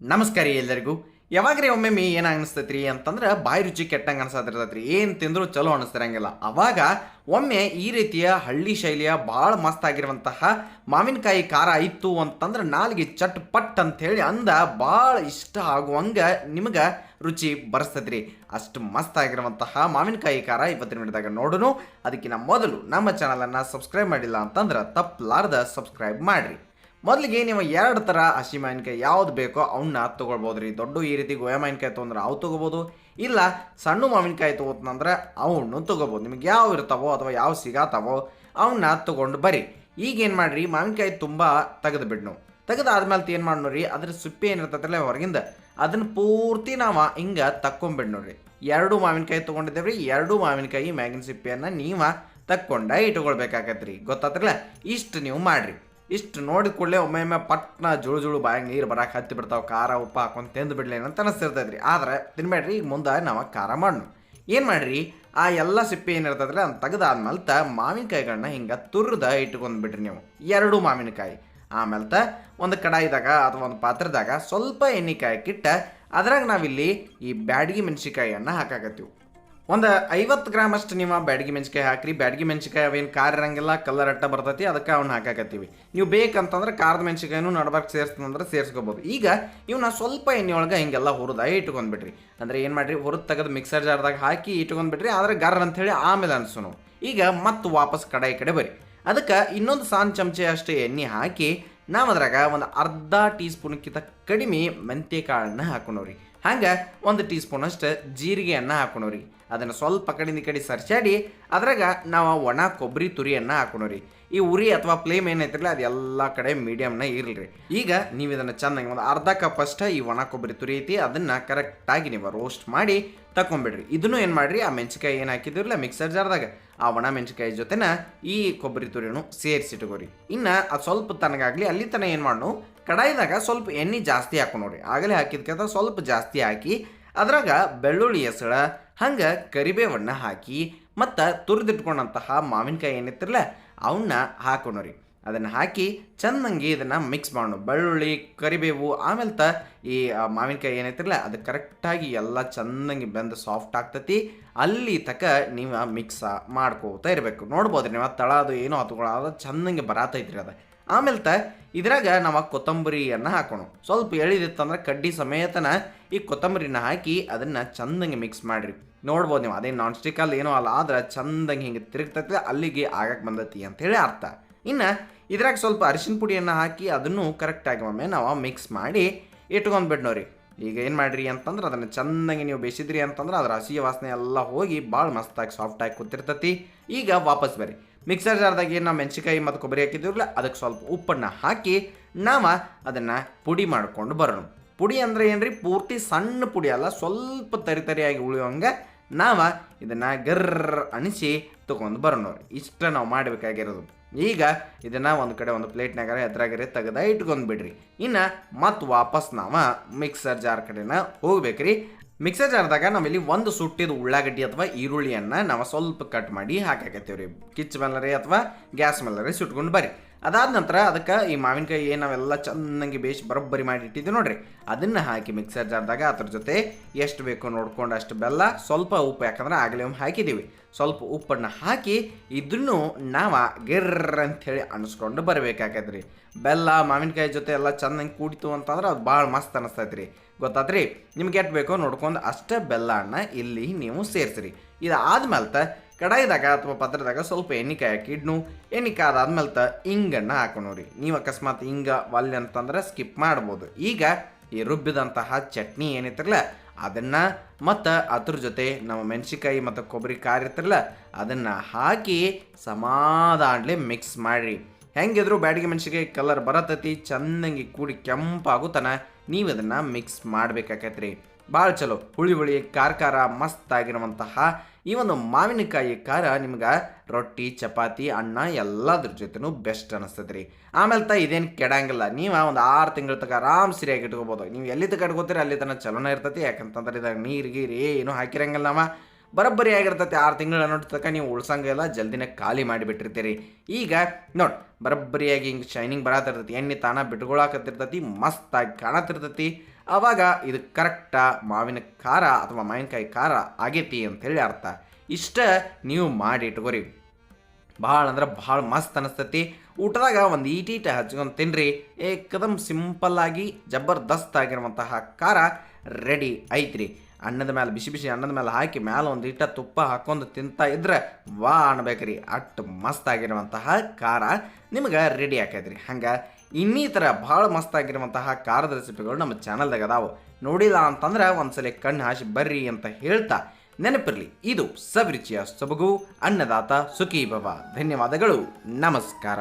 ನಮಸ್ಕಾರ ರೀ ಎಲ್ಲರಿಗೂ. ಯಾವಾಗ್ರಿ ಒಮ್ಮೆ ಏನು ಅನಿಸ್ತೈತ್ರಿ ಅಂತಂದ್ರೆ ಬಾಯಿ ರುಚಿ ಕೆಟ್ಟಂಗೆ ಅನ್ಸತಿರ್ತೈತ್ರಿ. ಏನು ತಿಂದ್ರು ಚಲೋ ಅನಿಸ್ತಿರಂಗಿಲ್ಲ. ಅವಾಗ ಒಮ್ಮೆ ಈ ರೀತಿಯ ಹಳ್ಳಿ ಶೈಲಿಯ ಭಾಳ ಮಸ್ತ್ ಆಗಿರುವಂತಹ ಮಾವಿನಕಾಯಿ ಖಾರ ಇತ್ತು ಅಂತಂದ್ರೆ ನಾಲ್ಗೆ ಚಟ್ ಪಟ್ ಅಂತ ಹೇಳಿ ಅಂದ ಭಾಳ ಇಷ್ಟ ಆಗುವಂಗ ನಿಮಗೆ ರುಚಿ ಬರ್ಸ್ತೈತ್ರಿ. ಅಷ್ಟು ಮಸ್ತ್ ಆಗಿರುವಂತಹ ಮಾವಿನಕಾಯಿ ಖಾರ ಇವತ್ತಿನ ವಿಡಿಯೋದಾಗ ನೋಡೋಣ ಅದಕ್ಕಿಂತ ಮೊದಲು ನಮ್ಮ ಚಾನಲನ್ನು ಸಬ್ಸ್ಕ್ರೈಬ್ ಮಾಡಿಲ್ಲ ಅಂತಂದ್ರೆ ತಪ್ಪಲಾರ್ದ ಸಬ್ಸ್ಕ್ರೈಬ್ ಮಾಡಿರಿ. ಮೊದಲಿಗೆ ನೀವು ಎರಡು ಥರ ಹಸಿ ಮಾವಿನಕಾಯಿ ಯಾವ್ದು ಬೇಕೋ ಅವನ್ನ ತೊಗೊಳ್ಬೋದು ರೀ ದೊಡ್ಡ ಈ ರೀತಿ ಗೋಯ ಮಾವಿನಕಾಯಿ ತೊಗೊಂಡ್ರೆ ಅವು ತೊಗೋಬೋದು ಇಲ್ಲ ಸಣ್ಣ ಮಾವಿನಕಾಯಿ ತೊಗೋತಂದ್ರೆ ಅವನ್ನು ತೊಗೋಬೋದು ನಿಮ್ಗೆ ಯಾವ ಇರ್ತಾವೋ ಅಥವಾ ಯಾವ ಸಿಗಾತಾವೋ ಅವನ್ನ ತೊಗೊಂಡು ಬರ್ರಿ. ಈಗ ಏನು ಮಾಡಿರಿ, ಮಾವಿನಕಾಯಿ ತುಂಬ ತೆಗೆದು ಬಿಡ್ನು ತೆಗೆದಾದ್ಮೇಲೆ ಏನು ಮಾಡಿ ನೋಡ್ರಿ, ಅದ್ರ ಸಿಪ್ಪೆ ಏನಿರ್ತೈತಲ್ಲ ಹೊರಗಿಂದ ಅದನ್ನು ಪೂರ್ತಿ ನಾವು ಹಿಂಗೆ ತಕ್ಕೊಂಬಿಡ್ ನೋಡ್ರಿ. ಎರಡು ಮಾವಿನಕಾಯಿ ತೊಗೊಂಡಿದ್ದೇವ್ರಿ, ಎರಡು ಮಾವಿನಕಾಯಿ ಮ್ಯಾಗಿನ ಸಿಪ್ಪೆಯನ್ನು ನೀವು ತಕ್ಕೊಂಡ ರೀ ಗೊತ್ತಾತ್ರಲ್ಲ ಇಷ್ಟು ನೀವು ಮಾಡ್ರಿ. ಇಷ್ಟು ನೋಡಿದ ಕೂಡಲೇ ಒಮ್ಮೆ ಪಟ್ನ ಜುಳು ಜುಳು ಬಾಯಾಗ ನೀರು ಬರಕ್ಕೆ ಹತ್ತಿ ಬಿಡ್ತಾವೆ, ಖಾರ, ಉಪ್ಪು ಹಾಕೊಂಡು ತಿಂದು ಬಿಡ್ಲಿ ಅಂತ ಅನಿಸ್ತಿರ್ತೈತ್ರಿ ಆದ್ರೆ ತಿನ್ಬೇಡ್ರಿ ಈಗ ಮುಂದೆ ನಾವು ಖಾರ ಮಾಡೋಣ ಏನು ಮಾಡ್ರಿ, ಆ ಎಲ್ಲ ಸಿಪ್ಪೆ ಏನಿರ್ತೈತ್ರಿ ಅದನ್ನ ತೆಗೆದಾದ್ಮೇಲೆ ತ ಮಾವಿನಕಾಯಿಗಳನ್ನ ಹಿಂಗೆ ತುರ್ದ ಇಟ್ಕೊಂಡ್ ಬಿಡ್ರಿ ನೀವು. ಎರಡು ಮಾವಿನಕಾಯಿ. ಆಮೇಲೆ ತ ಒಂದು ಕಡಾಯಿದಾಗ ಅಥವಾ ಒಂದು ಪಾತ್ರದಾಗ ಸ್ವಲ್ಪ ಎಣ್ಣೆಕಾಯಿ ಕಿಟ್ಟ, ಅದ್ರಾಗ ನಾವಿಲ್ಲಿ ಈ ಬ್ಯಾಡಗಿ ಮೆಣಸಿಕಾಯಿಯನ್ನು ಹಾಕಾಕತ್ತೀವಿ. ಒಂದು ಐವತ್ತು ಗ್ರಾಮ್ ಅಷ್ಟು ನೀವು ಬ್ಯಾಡಗಿ ಮೆಣಸಿಕಾಯಿ ಹಾಕ್ರಿ. ಬ್ಯಾಡಗಿ ಮೆಣಸಿಕಾಯಿ ಅವೇನು ಖಾರ ಇರಂಗಿಲ್ಲ ಕಲರ್ ಅಟ್ಟ ಬರ್ತೈತಿ, ಅದಕ್ಕೆ ಅವ್ನ ಹಾಕಾಕತ್ತೀವಿ. ನೀವು ಬೇಕಂತಂದ್ರೆ ಖಾರದ ಮೆಣಸಿಕಾಯಿನೂ ನಡ್ಬಾರ್ಕ್ ಸೇರಿಸ್ತಂದ್ರೆ ಸೇರಿಸ್ಕೋಬೋದು. ಈಗ ಇವನ್ನ ಸ್ವಲ್ಪ ಎಣ್ಣೆ ಒಳಗೆ ಹಿಂಗೆಲ್ಲ ಹುರಿದ ಇಟ್ಕೊಂಡ್ಬಿಟ್ರಿ. ಅಂದ್ರೆ ಏನು ಮಾಡ್ರಿ, ಹುರಿದು ತೆಗೆದು ಮಿಕ್ಸರ್ ಜಾರ್ದಾಗ ಹಾಕಿ ಇಟ್ಕೊಂಡ್ಬಿಟ್ರಿ, ಆದರೆ ಗರ್ ಅಂಥೇಳಿ ಆಮೇಲೆ ಅನ್ಸೋನು ಈಗ ಮತ್ತೆ ವಾಪಸ್ ಕಡಾಯಿ ಕಡೆ ಬರ್ರಿ. ಅದಕ್ಕೆ ಇನ್ನೊಂದು ಸಾನ್ ಚಮಚೆ ಅಷ್ಟು ಎಣ್ಣೆ ಹಾಕಿ ನಾವು ಅದ್ರಾಗ ಒಂದು ಅರ್ಧ ಟೀ ಸ್ಪೂನ್ಕ್ಕಿಂತ ಕಡಿಮೆ ಮೆಂತ್ಯ ಕಾಳನ್ನ ಹಾಕೊಂಡವ್ರಿ ಹಂಗೆ ಒಂದು ಟೀ ಸ್ಪೂನ್ ಅಷ್ಟು ಜೀರಿಗೆಯನ್ನು ಹಾಕೊಂಡವ್ರಿ ಅದನ್ನು ಸ್ವಲ್ಪ ಕಡಿಂದ ಕಡೆ ಸರ್ಚಾಡಿ, ಅದ್ರಾಗ ನಾವು ಒಣ ಕೊಬ್ಬರಿ ತುರಿಯನ್ನು ಹಾಕೊಂಡ್ರಿ ಈ ಉರಿ ಅಥವಾ ಫ್ಲೇಮ್ ಏನೈತಿರಲ್ಲ, ಅದು ಎಲ್ಲ ಕಡೆ ಮೀಡಿಯಮ್ನ ಇರಲ್ರಿ. ಈಗ ನೀವು ಇದನ್ನು ಚೆನ್ನಾಗಿ ಒಂದು ಅರ್ಧ ಕಪ್ ಅಷ್ಟ ಈ ಒಣ ಕೊಬ್ಬರಿ ತುರಿ ಐತಿ, ಅದನ್ನು ಕರೆಕ್ಟಾಗಿ ನೀವು ರೋಸ್ಟ್ ಮಾಡಿ ತಗೊಂಬಿಡ್ರಿ ಇದನ್ನು ಏನು ಮಾಡಿರಿ, ಆ ಮೆಣಸಿಕಾಯಿ ಏನು ಹಾಕಿದಿರಲ್ಲ ಮಿಕ್ಸರ್ ಜಾರ್ದಾಗ ಆ ಒಣ ಮೆಣಸಿಕಾಯಿ ಜೊತೆನ ಈ ಕೊಬ್ಬರಿ ತುರಿಯನ್ನು ಸೇರಿಸಿಟ್ಕೋರಿ. ಇನ್ನು ಅದು ಸ್ವಲ್ಪ ತನಗಾಗಲಿ, ಅಲ್ಲಿ ತನಕ ಏನು ಮಾಡು ಕಡಾಯಿದಾಗ ಸ್ವಲ್ಪ ಎಣ್ಣೆ ಜಾಸ್ತಿ ಹಾಕೊಂಡು ನೋಡಿ ಆಗಲೇ ಹಾಕಿದ್ಕಿಂತ ಸ್ವಲ್ಪ ಜಾಸ್ತಿ ಹಾಕಿ ಅದ್ರಾಗ ಬೆಳ್ಳುಳ್ಳಿ ಹೆಸಳ ಹಂಗೆ ಕರಿಬೇವನ್ನ ಹಾಕಿ, ಮತ್ತು ತುರಿದಿಟ್ಕೊಂಡಂತಹ ಮಾವಿನಕಾಯಿ ಏನಿತ್ತಿರಲ್ಲ ಅವನ್ನ ಹಾಕೊಂಡ್ರಿ ಅದನ್ನು ಹಾಕಿ ಚೆನ್ನಾಗಿ ಇದನ್ನು ಮಿಕ್ಸ್ ಮಾಡೋಣ ಬೆಳ್ಳುಳ್ಳಿ, ಕರಿಬೇವು ಆಮೇಲೆ ತ ಈ ಮಾವಿನಕಾಯಿ ಏನೈತಿರಲ್ಲ ಅದು ಕರೆಕ್ಟಾಗಿ ಎಲ್ಲ ಚೆನ್ನಾಗಿ ಬೆಂದು ಸಾಫ್ಟ್ ಆಗ್ತತಿ. ಅಲ್ಲಿ ತಕ ನೀವು ಮಿಕ್ಸ್ ಮಾಡ್ಕೋತಾ ಇರಬೇಕು. ನೋಡ್ಬೋದು ನೀವು ತಳ ಅದು ಏನೋ ಹತ್ಕೊಳ್ಳೋದು ಚೆನ್ನಾಗಿ ಬರಾತೈತ್ರಿ ಅದು. ಆಮೇಲೆ ತ ಇದ್ರಾಗ ನಾವು ಕೊತ್ತಂಬರಿಯನ್ನು ಹಾಕೋಣ. ಸ್ವಲ್ಪ ಎಳಿದಿತ್ತಂದ್ರೆ ಕಡ್ಡಿ ಸಮೇತನ ಈ ಕೊತ್ತಂಬರಿನ ಹಾಕಿ ಅದನ್ನು ಚಂದಂಗೆ ಮಿಕ್ಸ್ ಮಾಡಿರಿ. ನೋಡ್ಬೋದು ನೀವು ಅದೇ ನಾನ್ ಸ್ಟಿಕ್ಕಲ್ಲಿ ಏನೋ ಅಲ್ಲ, ಆದ್ರೆ ಚಂದಂಗೆ ಹಿಂಗೆ ತಿರುಗ್ತೈತೆ, ಅಲ್ಲಿಗೆ ಆಗಕ್ಕೆ ಬಂದತಿ ಅಂತೇಳಿ ಅರ್ಥ. ಇನ್ನು ಇದ್ರಾಗ ಸ್ವಲ್ಪ ಅರಿಶಿನ ಪುಡಿಯನ್ನು ಹಾಕಿ ಅದನ್ನು ಕರೆಕ್ಟಾಗಿ ಒಮ್ಮೆ ನಾವು ಮಿಕ್ಸ್ ಮಾಡಿ ಇಟ್ಕೊಂಡ್ಬಿಡ್ನೋರಿ ಈಗ ಏನು ಮಾಡ್ರಿ ಅಂತಂದ್ರೆ ಅದನ್ನು ಚಂದಂಗೆ ನೀವು ಬೇಯಿಸಿದ್ರಿ ಅಂತಂದ್ರೆ ಅದರ ಹಸಿಯ ವಾಸನೆ ಎಲ್ಲ ಹೋಗಿ ಭಾಳ ಮಸ್ತಾಗಿ ಸಾಫ್ಟಾಗಿ ಕೂತಿರ್ತತಿ. ಈಗ ವಾಪಸ್ ಬರ್ರಿ. ಮಿಕ್ಸರ್ ಜಾರ್ದಾಗ ಏನು ನಾವು ಮೆಣಸಿಕಾಯಿ ಮತ್ತು ಕೊಬ್ಬರಿ ಹಾಕಿದ್ದೀವಲ್ಲ ಅದಕ್ಕೆ ಸ್ವಲ್ಪ ಉಪ್ಪನ್ನು ಹಾಕಿ ನಾವು ಅದನ್ನು ಪುಡಿ ಮಾಡ್ಕೊಂಡು ಬರೋಣ. ಪುಡಿ ಅಂದರೆ ಏನ್ರಿ, ಪೂರ್ತಿ ಸಣ್ಣ ಪುಡಿ ಅಲ್ಲ, ಸ್ವಲ್ಪ ತರಿ ತರಿಯಾಗಿ ಉಳಿಯೋಂಗೆ ನಾವು ಇದನ್ನು ಗರ್ರ ಅನಿಸಿ ತೊಗೊಂಡು ಬರೋಣ ಇಷ್ಟ ನಾವು ಮಾಡಬೇಕಾಗಿರೋದು. ಈಗ ಇದನ್ನು ಒಂದು ಕಡೆ ಒಂದು ಪ್ಲೇಟ್ನಾಗಾರ ಎದ್ರಾಗರೆ ತೆಗೆದ ಇಟ್ಕೊಂಡು ಬಿಡ್ರಿ. ಇನ್ನು ಮತ್ತೆ ವಾಪಸ್ ನಾವು ಮಿಕ್ಸರ್ ಜಾರ್ ಕಡೆನ ಹೋಗ್ಬೇಕ್ರಿ. ಮಿಕ್ಸರ್ ಜಾರ್ದಾಗ ನಾವಿಲ್ಲಿ ಒಂದು ಸುಟ್ಟಿದ ಉಳ್ಳಾಗಡ್ಡಿ ಅಥವಾ ಈರುಳ್ಳಿಯನ್ನು ನಾವು ಸ್ವಲ್ಪ ಕಟ್ ಮಾಡಿ ಹಾಕಾಕತ್ತೀವ್ರಿ. ಕಿಚ್ ಮೇಲರಿ ಅಥವಾ ಗ್ಯಾಸ್ ಮೇಲರಿ ಸುಟ್ಕೊಂಡು ಬರ್ರಿ. ಅದಾದ ನಂತರ ಅದಕ್ಕೆ ಈ ಮಾವಿನಕಾಯಿ ಏನು ನಾವೆಲ್ಲ ಚೆನ್ನಾಗಿ ಬೇಯಿಸಿ ಬರೋಬ್ಬರಿ ಮಾಡಿ ಇಟ್ಟಿದ್ದೀವಿ ನೋಡ್ರಿ. ಅದನ್ನು ಹಾಕಿ ಮಿಕ್ಸರ್ ಜಾರ್ದಾಗ ಅದ್ರ ಜೊತೆ ಎಷ್ಟು ಬೇಕು ನೋಡ್ಕೊಂಡು ಅಷ್ಟು ಬೆಲ್ಲ, ಸ್ವಲ್ಪ ಉಪ್ಪು, ಯಾಕಂದ್ರೆ ಆಗಲೇ ಒಮ್ಮೆ ಹಾಕಿದ್ದೀವಿ ಸ್ವಲ್ಪ ಉಪ್ಪನ್ನು ಹಾಕಿ ಇದನ್ನು ನಾವು ಗಿರ್ರ ಅಂಥೇಳಿ ಅನಿಸ್ಕೊಂಡು ಬರಬೇಕಾಗತ್ರಿ ಬೆಲ್ಲ, ಮಾವಿನಕಾಯಿ ಜೊತೆ ಎಲ್ಲ ಚೆನ್ನಾಗಿ ಕೂಡಿತು ಅಂತಂದ್ರೆ ಅದು ಭಾಳ ಮಸ್ತ್ ಅನಿಸ್ತೈತ್ರಿ. ಗೊತ್ತಾತ್ರಿ? ನಿಮ್ಗೆ ಎಷ್ಟು ಬೇಕೋ ನೋಡ್ಕೊಂಡು ಅಷ್ಟೇ ಬೆಲ್ಲನ ಇಲ್ಲಿ ನೀವು ಸೇರಿಸ್ರಿ. ಇದು ಆದ್ಮೇಲೆ ತ ಕಡಾಯಿದಾಗ ಅಥವಾ ಪತ್ರದಾಗ ಸ್ವಲ್ಪ ಎಣ್ಣೆಕಾಯಿ ಹಾಕಿ ಇಡ್ನು. ಎಣ್ಣೆಕಾಯಿ ಅದಾದ್ಮೇಲೆ ತ ಹಿಂಗನ್ನು ಹಾಕೊಂಡ್ರಿ ನೀವು ಅಕಸ್ಮಾತ್ ಹಿಂಗ ಒಲ್ಲೆ ಅಂತಂದ್ರೆ ಸ್ಕಿಪ್ ಮಾಡ್ಬೋದು. ಈಗ ಈ ರುಬ್ಬಿದಂತಹ ಚಟ್ನಿ ಏನಿತ್ತಿರಲ್ಲ ಅದನ್ನು ಮತ್ತು ಅದ್ರ ಜೊತೆ ನಮ್ಮ ಮೆಣಸಿಕಾಯಿ ಮತ್ತು ಕೊಬ್ಬರಿ ಖಾರ ಇರ್ತಿರಲ್ಲ ಅದನ್ನು ಹಾಕಿ ಸಮಾಧಾನಲಿ ಮಿಕ್ಸ್ ಮಾಡಿರಿ. ಹೆಂಗಿದ್ರು ಬ್ಯಾಡಿಗೆ ಮೆಣಸಿಕಾಯಿ ಕಲರ್ ಬರತತಿ ಚೆನ್ನಾಗಿ ಕೂಡಿ ಕೆಂಪಾಗುತ್ತಾನ ನೀವು ಅದನ್ನು ಮಿಕ್ಸ್ ಮಾಡ್ಬೇಕಾಕತ್ರಿ. ಭಾಳ ಚಲೋ. ಹುಳಿ ಹುಳಿ, ಖಾರ ಖಾರ, ಮಸ್ತ್ ಆಗಿರುವಂತಹ ಈ ಒಂದು ಮಾವಿನಕಾಯಿ ಖಾರ ನಿಮ್ಗೆ ರೊಟ್ಟಿ, ಚಪಾತಿ, ಅನ್ನ ಎಲ್ಲದ್ರ ಜೊತೆನೂ ಬೆಸ್ಟ್ ಅನಿಸ್ತದೆ ರೀ ಆಮೇಲೆ ತ ಇದೇನು ಕೆಡಂಗಿಲ್ಲ. ನೀವು ಒಂದು ಆರು ತಿಂಗಳ ತನಕ ಆರಾಮ್ ಸರಿಯಾಗಿ ಇಟ್ಕೋಬೋದು. ನೀವು ಎಲ್ಲಿ ತಗ ಇಟ್ಕೋತೀರಿ ಅಲ್ಲಿ ತನಕ ಚಲೋನ ಇರ್ತೈತಿ. ಯಾಕಂತಂದ್ರೆ ಇದಾಗ ನೀರು, ಗೀರು ಏನು ಹಾಕಿರಂಗಿಲ್ಲ ನಾವ. ಬರೋಬ್ಬರಿ ಆಗಿರ್ತೈತಿ ಆರು ತಿಂಗಳ ಅನ್ನೋ ತನಕ ನೀವು ಉಳ್ಸಂಗೆಲ್ಲ ಜಲ್ದಿನೇ ಖಾಲಿ ಮಾಡಿಬಿಟ್ಟಿರ್ತೀರಿ. ಈಗ ನೋಡಿ, ಬರೋಬ್ಬರಿಯಾಗಿ ಹಿಂಗೆ ಶೈನಿಂಗ್ ಬರತ್ತಿರ್ತೈತಿ ಎಣ್ಣೆ ತಾನ ಬಿಟ್ಕೊಳಕತ್ತಿರ್ತೈತಿ. ಮಸ್ತಾಗಿ ಕಾಣತಿರ್ತೈತಿ ಆವಾಗ ಇದು ಕರೆಕ್ಟಾ ಮಾವಿನ ಖಾರ ಅಥವಾ ಮಾವಿನಕಾಯಿ ಖಾರ ಆಗೈತಿ ಅಂತೇಳಿ ಅರ್ಥ. ಇಷ್ಟ ನೀವು ಮಾಡಿ ಇಟ್ಕೋರಿ. ಭಾಳ ಅಂದ್ರೆ ಭಾಳ ಮಸ್ತ್ ಅನಿಸ್ತೈತಿ. ಊಟದಾಗ ಒಂದು ಈಟೀಟ ಹಚ್ಕೊಂಡು ತಿನ್ರಿ. ಏಕದಮ್ ಸಿಂಪಲ್ಲಾಗಿ ಜಬರ್ದಸ್ತ್ ಆಗಿರುವಂತಹ ಖಾರ ರೆಡಿ ಐತ್ರಿ. ಅನ್ನದ ಮೇಲೆ ಬಿಸಿ ಬಿಸಿ ಅನ್ನದ ಮೇಲೆ ಹಾಕಿ ಮೇಲೆ ಒಂದು ಇಟ್ಟ ತುಪ್ಪ ಹಾಕೊಂಡು ತಿಂತಾ ಇದ್ರೆ ವಾ ಅನ್ಬೇಕ್ರಿ. ಮಸ್ತ್ ಆಗಿರುವಂತಹ ಖಾರ ನಿಮ್ಗೆ ರೆಡಿ ಆಕೈತ್ರಿ. ಹಂಗೆ ಇನ್ನಿತರ ಭಾಳ ಮಸ್ತ್ ಆಗಿರುವಂತಹ ಖಾರದ ರೆಸಿಪಿಗಳು ನಮ್ಮ ಚಾನಲ್ದಾಗ ಅದಾವು. ನೋಡಿಲ್ಲ ಅಂತಂದ್ರೆ ಒಂದ್ಸಲ ಕಣ್ಣು ಹಾಸಿ ಬರ್ರಿ ಅಂತ ಹೇಳ್ತಾ ನೆನಪಿರಲಿ, ಇದು ಸವಿರುಚಿಯ ಸೊಬಗು, ಅನ್ನದಾತ ಸುಖಿ ಭವ ಧನ್ಯವಾದಗಳು, ನಮಸ್ಕಾರ.